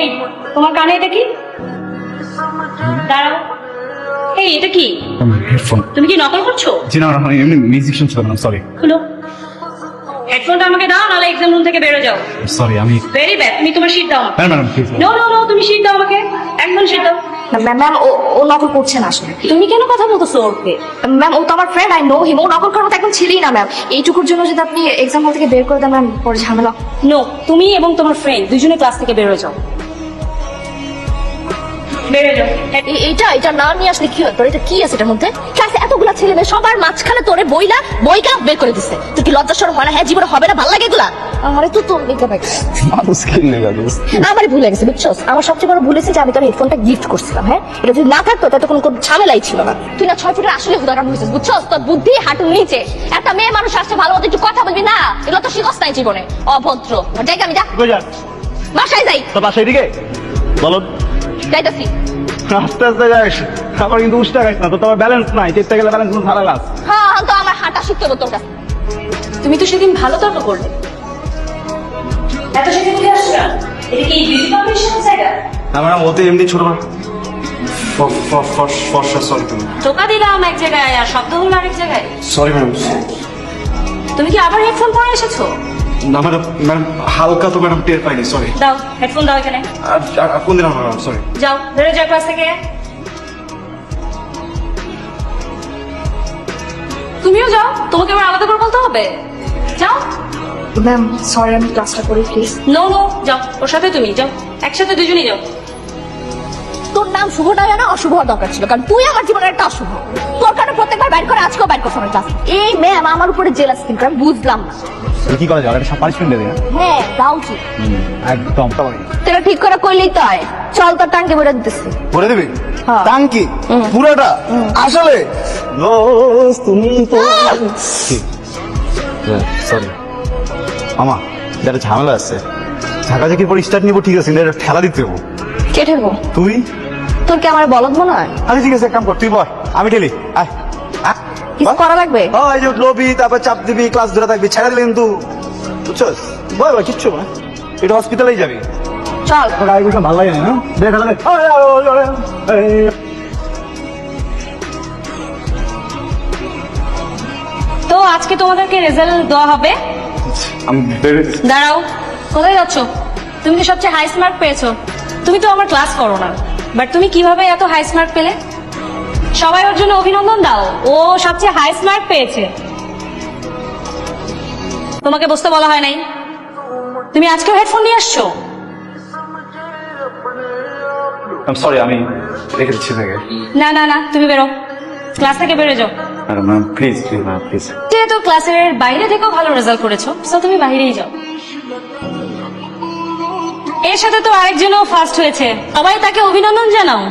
এই তোমার কানে এটা কি? দাঁড়াও। এই এটা কি? হেডফোন তুমি কি নকল করছ? জি না না, এমনি মিউজিক শুনছিলাম সরি খুলো। হেডফোনটা আমাকে দাও নাহলে এক্সাম রুম থেকে বেরো যাও। সরি আমি ভেরি ব্যাড তুমি তোমার সিট দাও ম্যাডাম নো নো নো তুমি সিট দাও আমাকে। একদম সিট দাও। ম্যাম ম্যাম ও ও নকল করছে না আসলে। তুমি কেন কথা বলতেছো ওরকে ম্যাম ও তো আমার ফ্রেন্ড আই নো হিম ও নকল করার মতো একদম ছিলই না ম্যাম এইটুকুর জন্য যদি আপনি এক্সাম হল থেকে বের করে দেন ম্যাম পরে ঝামেলা নো তুমি এবং তোমার ফ্রেন্ড দুজনে ক্লাস থেকে বেরো যাও। বেরো যাও। এ- এইটা এটা না নিয়ে আসলে কি হয়? তোর এটা কি আছে এটার মধ্যে? ক্লাসে এতগুলা ছেলে মেয়ে সবার মাঝখানে তোরে বইলা বইকা বের করে দিছে। তুই কি লজ্জা সরম হয় না? হ্যাঁ জীবনে হবে না ভালো লাগে এগুলা? তোর মেকআপ লেগা দোস্ত আমার ভুলে গেছে বুঝছস? আমার সবচেয়ে বড় ভুল হয়েছে যে আমি তোর হেডফোনটা গিফট করছিলাম হ্যাঁ? এটা যদি না থাকতো তাতে কোনো কোনো ঝামেলাই ছিল না। তুই না ছয় ফুটের আসলে হয়েছিস বুঝছস? তোর বুদ্ধি হাঁটু নিচে। একটা মেয়ে মানুষ আসছে ভালো মতো একটু কথা বলবি না? এগুলো তো শিখস নাই জীবনে। অভদ্র। যাই আমি যা। বাসায় যাই। তো বাসায় দিকে বলো। যাইতাছি। আস্তে আস্তে যাস। আমার কিন্তু উষ্টা গাইছ না তো তোমার ব্যালেন্স নাই চেষ্টা গেলে ব্যালেন্স ভালো লাস হ্যাঁ হ্যাঁ, তো আমার হাঁটা শিখতে হবে তোর কাছে। তুমি তো সেদিন ভালো তর্ক করলে। এত সেদিন উঠে আসছো এটা কি বিউটি কম্পিটিশনের জায়গা? না ম্যাডাম ওতে এমনি ছোট ফর্সা সরি তুমি। টোকা দিলাম এক জায়গায় আর শব্দ হলো আরেক জায়গায়। সরি ম্যাডাম তুমি কি আবার হেডফোন পরে এসেছ? না ম্যাডাম ম্যাডাম হালকা তো ম্যাডাম টের পাইনি সরি দাও হেডফোন দাও এখানে। কোন দিন ম্যাডাম সরি যাও বেরো যাও ক্লাস থেকে। তুমিও যাও তোমাকে আবার আলাদা করে বলতে হবে। যাও। ম্যাম সরি আমি ক্লাসটা করি প্লিজ নো নো যাও ওর সাথে তুমি যাও একসাথে দুজনেই যাও। তোর নাম শুভটা না অশুভ দরকার ছিল কারণ তুই আমার জীবনের একটা অশুভ। তোর কারণে প্রত্যেকবার বাইর করে আজকেও বাইর করছ আমার ক্লাস এই ম্যাম আমার উপরে জেলাস কিন্তু আমি বুঝলাম না। কি করা যায় একটা পানিশমেন্ট দেবে হ্যাঁ দাও উচিত একদম। তোরা ঠিক করে কইলেই তো হয়। চল তোর টাঙ্গে বেরো দিতেছি। করে দিবি? হ্যাঁ। টাঙ্কি? পুরোটা? আসলে? তুমি তো সরি মামা এটা ঝামেলা আছে ঝাঁকাঝাঁকির পর স্টার্ট নিবো ঠিক আছে কিন্তু এটা ঠেলা দিতে হব কে ঠেকবো তুই তোর কি আমার বলদ মনে হয় আচ্ছা ঠিক আছে এক কাম কর তুই বল আমি ঠেলি আয় আয়। কিছু করা লাগবে ও এই যে লবি তারপর চাপ দিবি ক্লাস ধরে থাকবি ছেড়ে দিলে কিন্তু বুঝছস বয় বয় কিচ্ছু না এটা হসপিটালেই যাবি চল তোর আগে ভালো লাগে না দেখ এই। তো আজকে তোমাদেরকে রেজাল্ট দেওয়া হবে আমি দাঁড়াও কোথায় যাচ্ছ? তুমি তো সবচেয়ে হাই মার্ক পেয়েছ। তুমি তো আমার ক্লাস করো না। বাট তুমি কীভাবে এত হাই মার্ক পেলে? সবাই ওর জন্য অভিনন্দন দাও। ও সবচেয়ে হাই মার্ক পেয়েছে। তোমাকে বসতে বলা হয় নাই। তুমি আজকেও হেডফোন নিয়ে আসছো? সরি আমি রেখে দিচ্ছি থেকে না না না তুমি বেরো। ক্লাস থেকে বেরো যাও। Ma'am please please ma'am please ক্লাসের বাইরে থেকেও ভালো রেজাল্ট করেছ তুমি বাইরেই যাও। এর সাথে তো আরেকজনও ফার্স্ট হয়েছে। সবাই তাকে অভিনন্দন জানাও।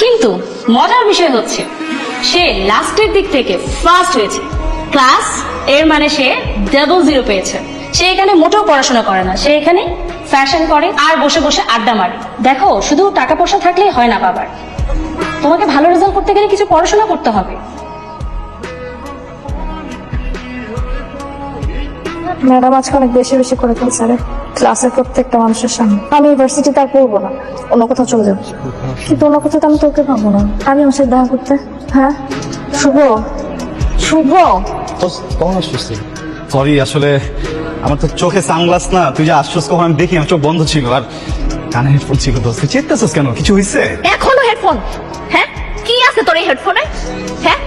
কিন্তু মজার বিষয় হচ্ছে, সে লাস্টের দিক থেকে ফার্স্ট হয়েছে। ক্লাস এর মানে সে ডাবল জিরো পেয়েছে। সে এখানে মোটেও পড়াশোনা করে না। সে এখানে ফ্যাশন করে আর বসে বসে আড্ডা মারে। দেখো, শুধু টাকা পয়সা থাকলেই হয় না বাবার। তোমাকে ভালো রেজাল্ট করতে গেলে কিছু পড়াশোনা করতে হবে। ম্যাডাম আজকে অনেক বেশি বেশি করে ফেলছে রে। ক্লাসের প্রত্যেকটা মানুষের সামনে। আমি ইউনিভার্সিটিতে আর পড়ব না। অন্য কোথাও চলে যাব। কিন্তু অন্য কোথাও তো আমি তোকে পাবো না। আমি আমার সাথে দেখা করতে। হ্যাঁ? শুভ? শুভ? কখন আসছিস সরি আসলে আমার তো চোখে সানগ্লাস না। তুই যে কখন আমি দেখি আমার চোখ বন্ধ ছিল। আর কানে হেডফোন ছিল তো তুই চেতেছিস কেন? কিছু হয়েছে এখনও হেডফোন হ্যাঁ? কি আছে তোর এই হেডফোনে হ্যাঁ?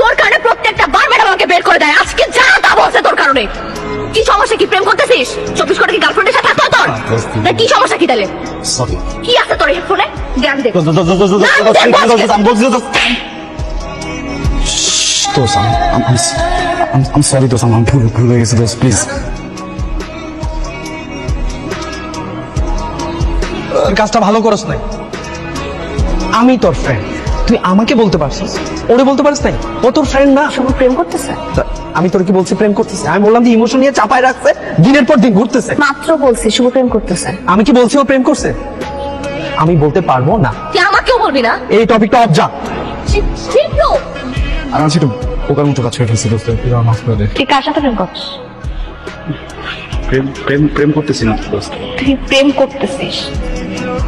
তোর কারণে প্রত্যেকটা বার ম্যাডাম আমাকে বের করে দেয়। আজকে যা বলছে তোর কারণে কি সমস্যা কি প্রেম করতেছিস চব্বিশ করে কি গার্লফ্রেন্ডের সাথে থাকতো তোর তা কি সমস্যা কি তাহলে কি আছে তোর হেডফোনে জ্ঞান দে সরি দোস্ত আমার ভুল ভুল হয়ে গেছে দোস্ত প্লিজ কাজটা ভালো করস নাই আমি তোর ফ্রেন্ড তুই আমাকে বলতে পারছিস? ওরে বলতে পারিস নাই ও তোর ফ্রেন্ড না? শুভ প্রেম করতেছে? আমি তোর কি বলছি প্রেম করতেছে? আমি বললাম যে ইমোশন নিয়ে চাপায় রাখছে দিনের পর দিন ঘুরতেছে। মাত্র বলছি শুভ প্রেম করতেছে। আমি কি বলছি ও প্রেম করছে? আমি বলতে পারব না। তুই আমাকেও বলবি না? এই টপিকটা অফ যা। আর আমি একটু পোকার মতো কাজ করে ফেলছি দোস্ত তুই আমার মাফ করে দে তুই কার সাথে প্রেম করছিস? প্রেম প্রেম প্রেম করতেছি না তো দোস্ত। তুই প্রেম করতেছিস।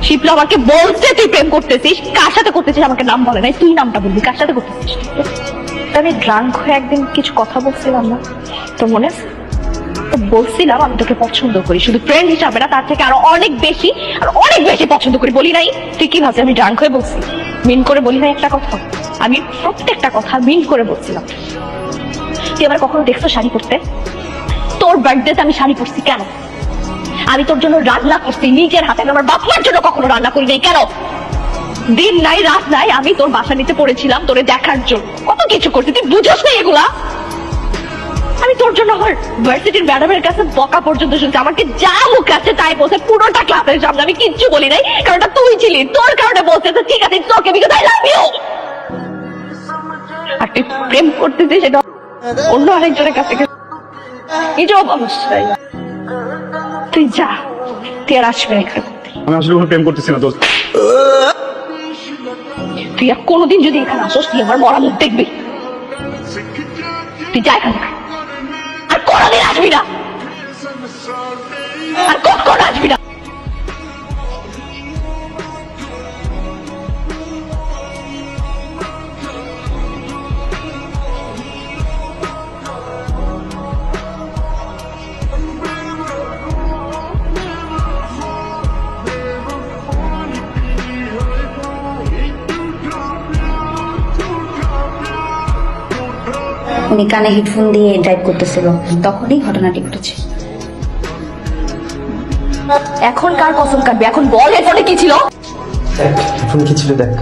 শিপলা আমাকে বলছে তুই প্রেম করতেছিস। কার সাথে করতেছিস? আমাকে নাম বলে নাই। তুই নামটা বলবি। কার সাথে করতেছিস? আমি ড্রাঙ্ক হয়ে একদিন কিছু কথা বলছিলাম না। তো মনে তো বলছিলাম আমি তোকে পছন্দ করি। শুধু ফ্রেন্ড হিসাবে না তার থেকে আরও অনেক বেশি আর অনেক বেশি পছন্দ করি। বলি নাই। তুই কি ভাবছিস? আমি ড্রাঙ্ক হয়ে বলছি। মিন করে বলি নাই একটা কথা। আমি প্রত্যেকটা কথা মিন করে বলছিলাম। তুই আবার কখনো দেখছ শাড়ি পরতে? তোর বার্থডেতে আমি শাড়ি পরছি কেন? আমি তোর জন্য রান্না করছি, নিজের হাতে। আমি আমার বাপমার জন্য কখনো রান্না করি নাই। কেন? দিন নাই, রাত নাই, আমি তোর বাসা নিতে পড়েছিলাম তোরে দেখার জন্য। কত কিছু করছি, তুই বুঝোস না এগুলা? আমি তোর জন্য আমার ভার্সিটির ম্যাডামের কাছে বকা পর্যন্ত শুনছি। আমাকে যা মুখ আছে তাই বলছে, পুরোটা ক্লাসের সামনে। আমি কিচ্ছু বলি নাই, কারণটা তুই ছিলি। তোর কারণে বলছে ঠিক আছে তোকে বিকজ আই লাভ ইউ আর তুই প্রেম করতেছিস, সেটা অন্য আরেকজনের কাছে এটাও অবশ্যই তুই যা তুই আর আসবে না এখানে। আমি আসলে কোনো প্রেম করতেছি না দোস্ত। তুই আর কোনোদিন যদি এখানে আসোস তুই আমার মরা মুখ দেখবি। তুই যা এখানে। আর কোনোদিন আসবি না। আর কখন আসবি না। উনি কানে হেডফোন দিয়ে ড্রাইভ করতেছিল। তখনই ঘটনাটি ঘটেছে। এখন কার কসম কাটবি? এখন বল হেডফোনে কি ছিল? ফোন কি ছিল দেখ।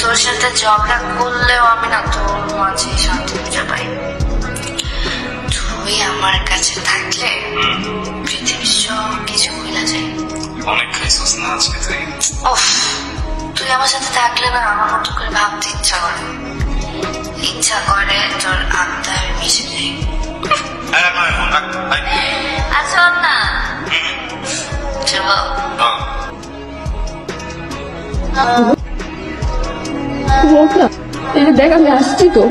তোর সাথে ঝগড়া করলেও আমি না তোর মাঝে শান্তি খুঁজে পাই। তুই আমার কাছে থাকলে অনেক না আজকে তুই তুই আমার সাথে থাকলে না আমার মতো করে ভাবতে ইচ্ছা করে। ইচ্ছা করে তোর আত্মায় মিশে যাই আচ্ছা না। চলো। দেখ আমি আসছি তো।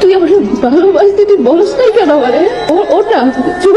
তুই আমার ভালোবাসতে তুই বলস নাই কেন আমারে? ও- ওটা শুভ।